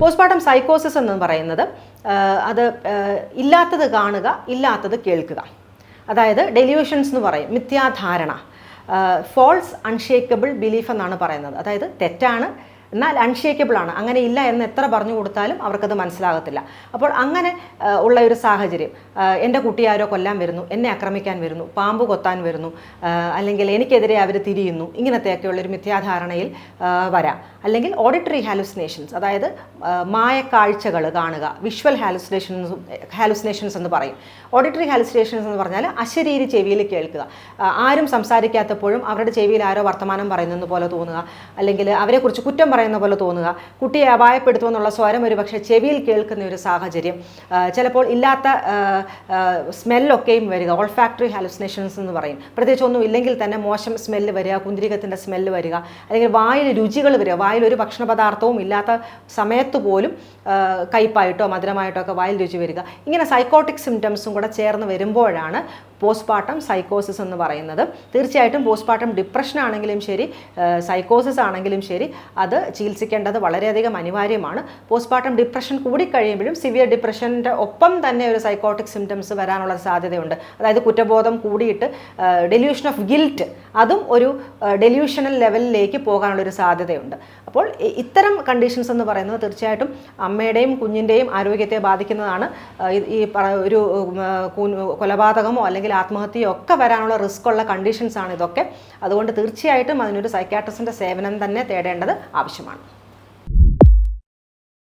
Postmortem സൈക്കോസിസ് എന്ന് പറയുന്നത് അത് ഇല്ലാത്തത് കാണുക ഇല്ലാത്തത് കേൾക്കുക. അതായത് ഡെലിവേഷൻസ് എന്ന് പറയും മിഥ്യാധാരണ. ഫോൾസ് അൺഷേക്കബിൾ ബിലീഫ് എന്നാണ് പറയുന്നത്. അതായത് തെറ്റാണ് എന്നാൽ അൺഷേക്കബിൾ ആണ്. അങ്ങനെ ഇല്ല എന്ന് എത്ര പറഞ്ഞു കൊടുത്താലും അവർക്കത് മനസ്സിലാകത്തില്ല. അപ്പോൾ അങ്ങനെ ഉള്ള ഒരു സാഹചര്യം എന്റെ കുട്ടിയാരോ കൊല്ലാൻ വരുന്നു എന്നെ ആക്രമിക്കാൻ വരുന്നു പാമ്പ് കൊത്താൻ വരുന്നു അല്ലെങ്കിൽ എനിക്കെതിരെ അവർ തിരിയുന്നു ഇങ്ങനത്തെയൊക്കെയുള്ളൊരു മിഥ്യാധാരണയിൽ വരാം. അല്ലെങ്കിൽ ഓഡിറ്ററി ഹാലുസിനേഷൻസ് അതായത് മായക്കാഴ്ചകൾ കാണുക വിഷ്വൽ ഹാലുസിനേഷൻസ് ഹാലുസിനേഷൻസ് എന്ന് പറയും. ഓഡിറ്ററി ഹാലുസിനേഷൻസ് എന്ന് പറഞ്ഞാൽ അശരീരി ചെവിയിൽ കേൾക്കുക. ആരും സംസാരിക്കാത്തപ്പോഴും അവരുടെ ചെവിയിൽ ആരോ വർത്തമാനം പറയുന്നത് പോലെ തോന്നുക അല്ലെങ്കിൽ അവരെക്കുറിച്ച് കുറ്റം പറയുന്ന പോലെ തോന്നുക. കുട്ടിയെ അപായപ്പെടുത്തുമെന്നുള്ള സ്വരം ഒരു പക്ഷേ ചെവിയിൽ കേൾക്കുന്ന ഒരു സാഹചര്യം. ചിലപ്പോൾ ഇല്ലാത്ത സ്മെല്ലൊക്കെയും വരിക. ഓൾഫാക്ടറി ഹാലുസിനേഷൻസ് എന്ന് പറയും. പ്രത്യേകിച്ച് ഒന്നും ഇല്ലെങ്കിൽ തന്നെ മോശം സ്മെല്ല് വരിക കുന്തിരികത്തിന്റെ സ്മെല്ല് വരിക അല്ലെങ്കിൽ വായിൽ രുചികൾ വരിക. വായിൽ ഒരു ഭക്ഷണ പദാർത്ഥവും ഇല്ലാത്ത സമയത്ത് പോലും കയ്പായിട്ടോ മധുരമായിട്ടോ ഒക്കെ വായിൽ രുചി വരിക. ഇങ്ങനെ സൈക്കോട്ടിക് സിംറ്റംസും കൂടെ ചേർന്ന് വരുമ്പോഴാണ് പോസ്റ്റ്പാർട്ടം സൈക്കോസിസ് എന്ന് പറയുന്നത്. തീർച്ചയായിട്ടും പോസ്റ്റ്പാർട്ടം ഡിപ്രഷൻ ആണെങ്കിലും ശരി സൈക്കോസിസ് ആണെങ്കിലും ശരി അത് ചികിത്സിക്കേണ്ടത് വളരെയധികം അനിവാര്യമാണ്. പോസ്റ്റ്പാർട്ടം ഡിപ്രഷൻ കൂടി കൂടിക്കഴിയുമ്പോഴും സിവിയർ ഡിപ്രഷന്റെ ഒപ്പം തന്നെ ഒരു സൈക്കോട്ടിക് സിംറ്റംസ് വരാനുള്ള സാധ്യതയുണ്ട്. അതായത് കുറ്റബോധം കൂടിയിട്ട് ഡെല്യൂഷൻ ഓഫ് ഗിൽറ്റ് അതും ഒരു ഡെല്യൂഷണൽ ലെവലിലേക്ക് പോകാനുള്ളൊരു സാധ്യതയുണ്ട്. അപ്പോൾ ഇത്തരം കണ്ടീഷൻസ് എന്ന് പറയുന്നത് തീർച്ചയായിട്ടും അമ്മയുടെയും കുഞ്ഞിന്റെയും ആരോഗ്യത്തെ ബാധിക്കുന്നതാണ്. ഈ- ഒരു കൊലപാതകമോ അല്ലെങ്കിൽ ആത്മഹത്യയോ ഒക്കെ വരാനുള്ള റിസ്ക് ഉള്ള കണ്ടീഷൻസ് ആണ് ഇതൊക്കെ. അതുകൊണ്ട് തീർച്ചയായിട്ടും അതിനൊരു സൈക്കാട്രിസ്റ്റിന്റെ സേവനം തന്നെ തേടേണ്ടത് ആവശ്യമാണ്.